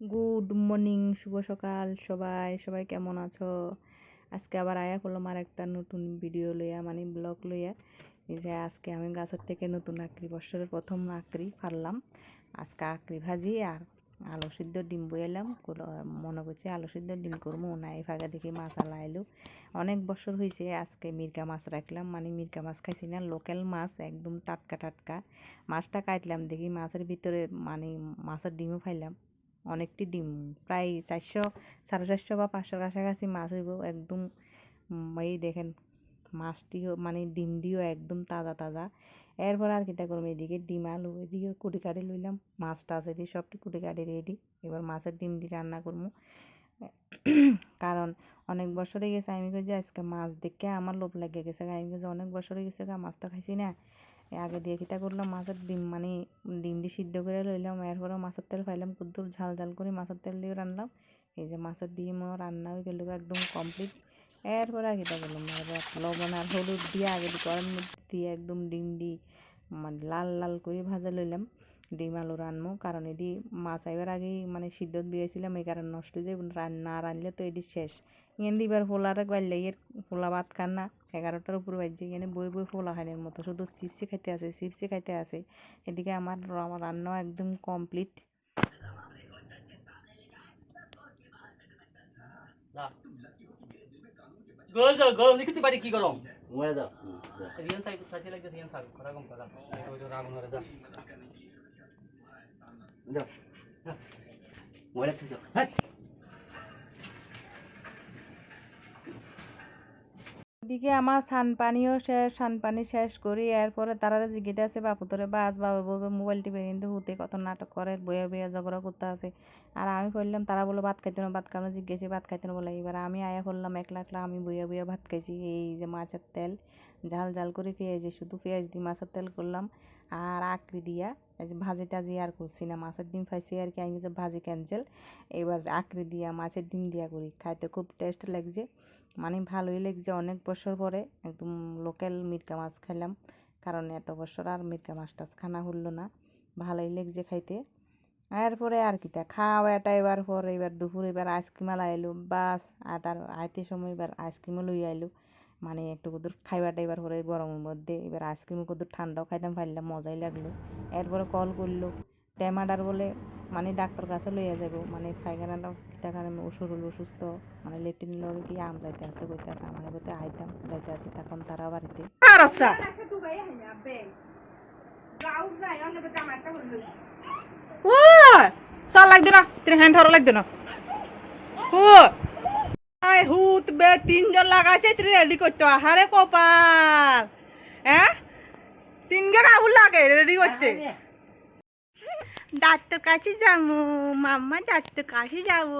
Good morning শুভ সকাল সবাই সবাই কেমন আছো? আজকে আবার আয়া করলাম আর একটা নতুন ভিডিও লইয়া মানে ব্লগ লইয়া। এই যে আজকে আমি গাছের থেকে নতুন আকরি বছরের প্রথম আকরি ফারলাম আজকে আকরি ভাজি আর আলু সিদ্ধ ডিম বইলাম। মনে করছে আলু সিদ্ধ ডিম করব নাই ফাঁকা দেখি মাছ আলা আইলো। অনেক বছর হয়েছে আজকে মির্কা মাছ রাখলাম মানে মির্কা মাছ খাইছি না লোকাল মাছ, একদম টাটকা টাটকা। মাছটা কাটলাম, দেখি মাছের ভিতরে মানে মাছের ডিমও খাইলাম অনেকটি ডিম। প্রায় চারশো, সাড়ে চারশো বা পাঁচশোর কাছাকাছি মাছ হইব একদম। এই দেখেন, মাছটিও মানে ডিম দিও একদম তাজা তাজা। এরপর আর কিতা করব এদিকে? ডিম আলু, এদিকে কুটি কাটি লইলাম। মাছ টাছ এদিকে সবটি কুটি কাটি রেডি এবার মাছের ডিম দিয়ে রান্না করব। কারণ অনেক বছর হয়ে গেছে, আমি যে আজকে মাছ দেখে আমার লোভ লাগিয়ে গেছে। আমি যে অনেক বছর হয়ে গেছে মাছ তো খাইছি না। আগে দিয়ে কিতা করলাম, মাছের ডিম মানে ডিম দিয়ে সিদ্ধ করে লইলাম এরপরে মাছের তেল ফাইলাম কুদ্দুর ঝাল ঝাল করে মাছের তেল দিয়ে রান্নাম এই যে মাছের ডিমও রান্না হয়ে গেল একদম কমপ্লিট এরপরে আর কিতা করলাম লবণ আর হলুদ দিয়ে আগে গরম দিয়ে একদম ডিম দি মানে লাল লাল করে ভাজা লইলাম। ডিম আলু রানমো কারণ এটি মাছ আইবার আগেই মানে সিদ্ধ দিয়েছিলাম, এই কারণে নষ্ট যায় রান্না রানলে তো এটি শেষ। ইয়েন দিবার ফোলারে গাইলে এর ফোলা ভাত খান না। এগারোটার উপর বাজছে এখানে বই বই ফোলা খানের মতো। শুধু চিপসি খাইতে আছে চিপসি খাইতে আছে এদিকে আমার রান্না একদম কমপ্লিট কি মরে দাও রিয়ান সাহেব সাথে লাগছে রিয়ান সাহেব কথা কম কথা ওই তো যা মরে থাকছো এদিকে আমার সানপানিও শেষ, সানপানি শেষ করি, এরপরে তারা জিজ্ঞেতে আছে, বাপু, তোরে বাস বাবা বলবে মোবাইল টিপে কিন্তু হুতে কত নাটক করে, বইয়ে বইয়া ঝগড়া করতে আছে আর আমি বললাম, তারা বলো ভাত খাইতে না, ভাত খাওয়ানো জিজ্ঞেসে, ভাত খাইতে না? বলে এবার আমি আয়া করলাম একলা একলা আমি বইয়া বইয়া ভাত খাইছি, এই যে মাছের তেল, ঝাল ঝাল করে পেঁয়াজি, শুধু পেঁয়াজ দিয়ে মাছের তেল করলাম। আর আকরি দিয়া, এই যে ভাজি টাজি আর করছি না, মাছের ডিম খাইছি আর কি, আমি যে ভাজি ক্যান্সেল, এবার আকরি দিয়া, মাছের ডিম দিয়া করি, খাইতে খুব টেস্ট লাগছে মানে ভালোই লাগছে, অনেক বছর পরে একদম লোকাল মিরকা মাছ খাইলাম, কারণ এত বছর আর মিরকা মাছ টাছ খানা হলো না, ভালোই লাগছে খাইতে, এরপরে আর কি কিটা খাওয়াটা এবার পর, এবার দুপুর এবার আইসক্রিম আলা বাস, আর তার আইতে সময় এবার আইসক্রিমও লই আইলো মানে একটু কদূর খাইবার এবার পরে গরমের মধ্যে, এবার আইসক্রিম কদূর ঠান্ডাও খাইতাম পারলাম মজাই লাগল। এরপরে কল করল টেমাডার বলে মানে ডাক্তার কাছে লইয়া যাব মানে পায়খানাটা কিতা কারণে অসুর হলো অসুস্থ মানে লেট্রিন লগে কি আম যাইতে আছে, কইতে আছে, আমার আগতে আইতাম, যাইতে আছে, তখন তারা বাড়িতে আর আচ্ছা। ও সাল না তিন হ্যান্ড ধরা লাগবে না। ও আই হুত বে তিনজন লাগাইছে তুই রেডি করতে আহারে কপাল। হ্যাঁ? তিনজন আগুন লাগে রেডি করতে। ডাক্তার কাছে যাব মাম্মা ডাক্তার কাছে যাব।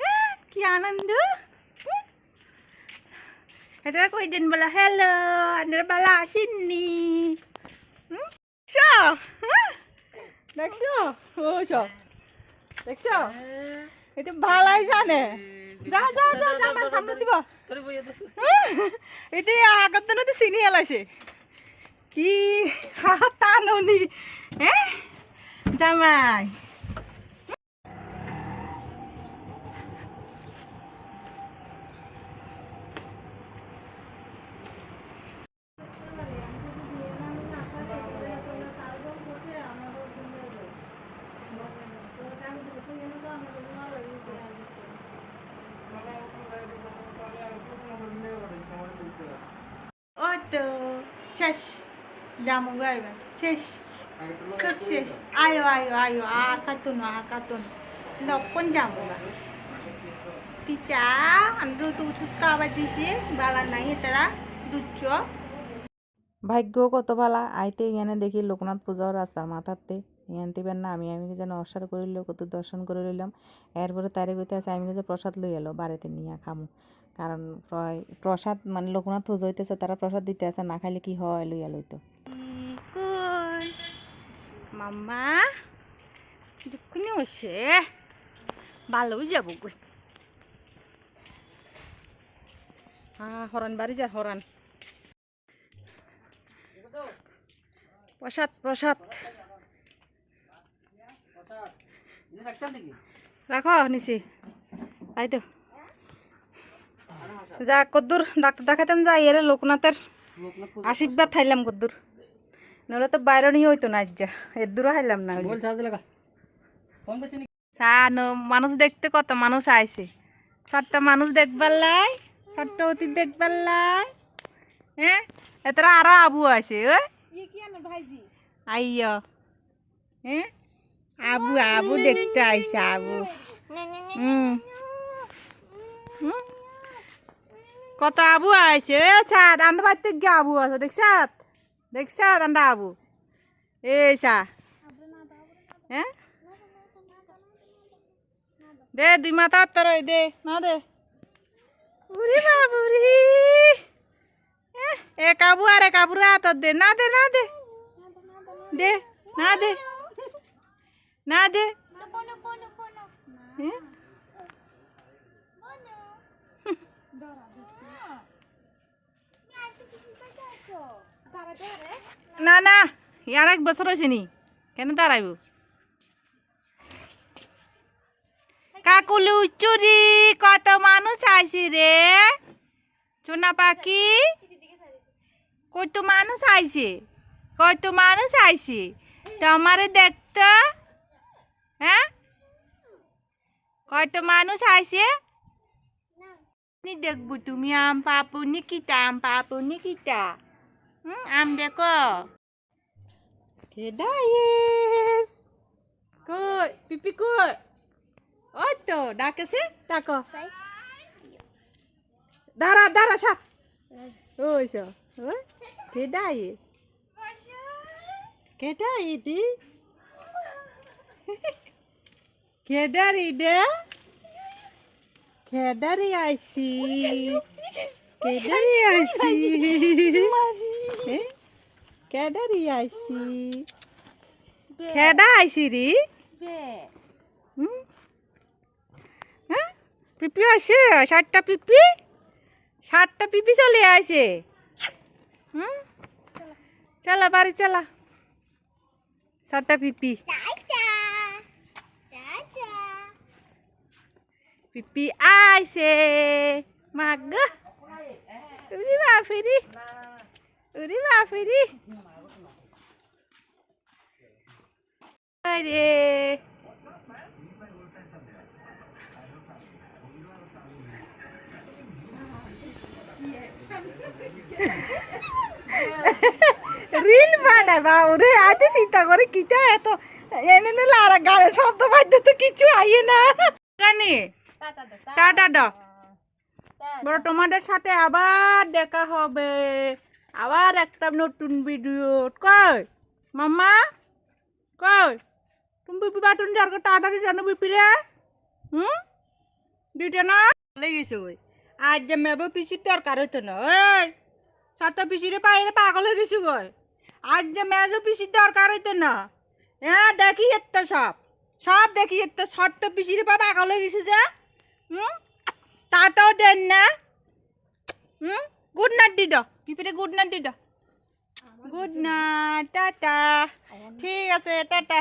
হ্যাঁ, কি আনন্দ। এটা কই দিন বলা? হ্যালো আপনারা বেলা আসেননি? দেখছ? হ্যাঁ? ও দেখছ? এটা ভালাই জানে। যা যা যা যা আমার সামনে দিব। বইয়া দে আগত দিনে তো চিনি এলাইছে। কি টাননি হ্যাঁ জামাই। শেষ। জামু গাইবেন শেষ। সব শেষ। আয়ো আয়ো আয়ো আর কাতুন আর কাতুন। লক্ষণ যাব গা? তিতা আমরা তো ছুটকা আবার দিছি। বালা নাই তারা দুচ্ছ। ভাগ্য কত ভালা আইতে এখানে দেখি লোকনাথ পূজাও রাস্তার মাথাতে। এখান থেকে না আমি আমি যেন অসার করিল কত দর্শন করে লইলাম। এরপরে তারে কইতে আছে আমি যে প্রসাদ লই এলো বাড়িতে নিয়ে খামু। কারণ প্র- প্রসাদ মানে লোকনাথ পুজো হইতেছে তারা প্রসাদ দিতে আছে না খাইলে কি হয় লইয়া লইতো। মাম্মা দুঃখনি হচ্ছে ভালো যাব কই? হ্যাঁ হরান বাড়ি যা হরান প্রসাদ প্রসাদ। রাখো নিছি তাই তো যা কদ্দুর ডাক্তার দেখাতাম যাই এর লোকনাথের আশীর্বাদ খাইলাম কদ্দুর নলে তো বাইরে নিয়ে হইতো না যা এর দূরও খাইলাম না চা মানুষ দেখতে কত মানুষ আইছে ছোট্ট মানুষ দেখবার লাই ছোট্ট অতীত দেখবার লাই হ্যাঁ এতরা আরও আবু আছে ওই আইয় হ্যাঁ আবু আবু দেখতে আইছে আবু হুম। কত আবু আইছে? এ ছাড় আন্ডা বাড়িতে গিয়ে আবু আছে দেখছাত দেখছাত আন্ডা আবু? এই চা। হ্যাঁ দে দুই মাথা তোর দে না দে। উরি বাবুরি। এ কাবু আরে কাবুরা তোর দে না দে না দে। দে না দে। না দে। হ্যাঁ? না না ইয়ার এক বছর হয়েছে নি? কেন দাঁড়াইব কাকুলু চুরি কত মানুষ আইসি রে চুনা পাখি? কত মানুষ আইছে কত মানুষ আইছে তোমারে দেখতো? হ্যাঁ কত মানুষ আইছে নি দেখব তুমি, আম পাপু নিকিতা আম পাপু নিকিতা হুম আম দেখো। কেডায়ে কই পিপি কই? ওই তো ডাকেছে? ডাকো। দাঁড়া দাঁড়া ছাড় ওই সো ওই কেডায়ে কেডায়ে দি কেডারি দে কেডারি আইসি। কেডারি আইসি হ্যাঁ? কেডারি আইসি? কেডা আইসি রে? হ্যাঁ? পিপি আসে? ষাটটা পিপি? ষাটটা পিপি চলে আসে? হুম? চলা বাড়ি চলা। ষাটটা পিপি। পিপি আইসে। মাগ। উরি বাফিরি উরি বাফিরি আরে। রিল বানাবা ওরে আতে চিন্তা করে কিটা এত এনে নে লারা শব্দ বাদ্য তো কিছু আইয়ে না। গানে টাটা ড বড় তোমাদের সাথে আবার দেখা হবে। আবার একটা নতুন ভিডিও কই? মাম্মা? কই? তুমি বিপি বাটুন যার তাড়াতাড়ি জানো বিপি হুম? দুইটা না? লেগেছে ওই। আজ যে মেবো পিসির দরকার হইতো না, ওই। সাতটা পিসিরে পাইরে পাগল হয়ে গেছি গই আজ যে মেজো পিসির দরকার হইতো না হ্যাঁ দেখি এত্ত সব। সব দেখি এত্ত সাতটা পিসিরে পা পাগল হয়ে গেছে যে, হুম? তাটাও দেন না। হুম? গুড নাইট দিদ পিপিরে গুড নাইট দিদ গুড নাইট টাটা ঠিক আছে টাটা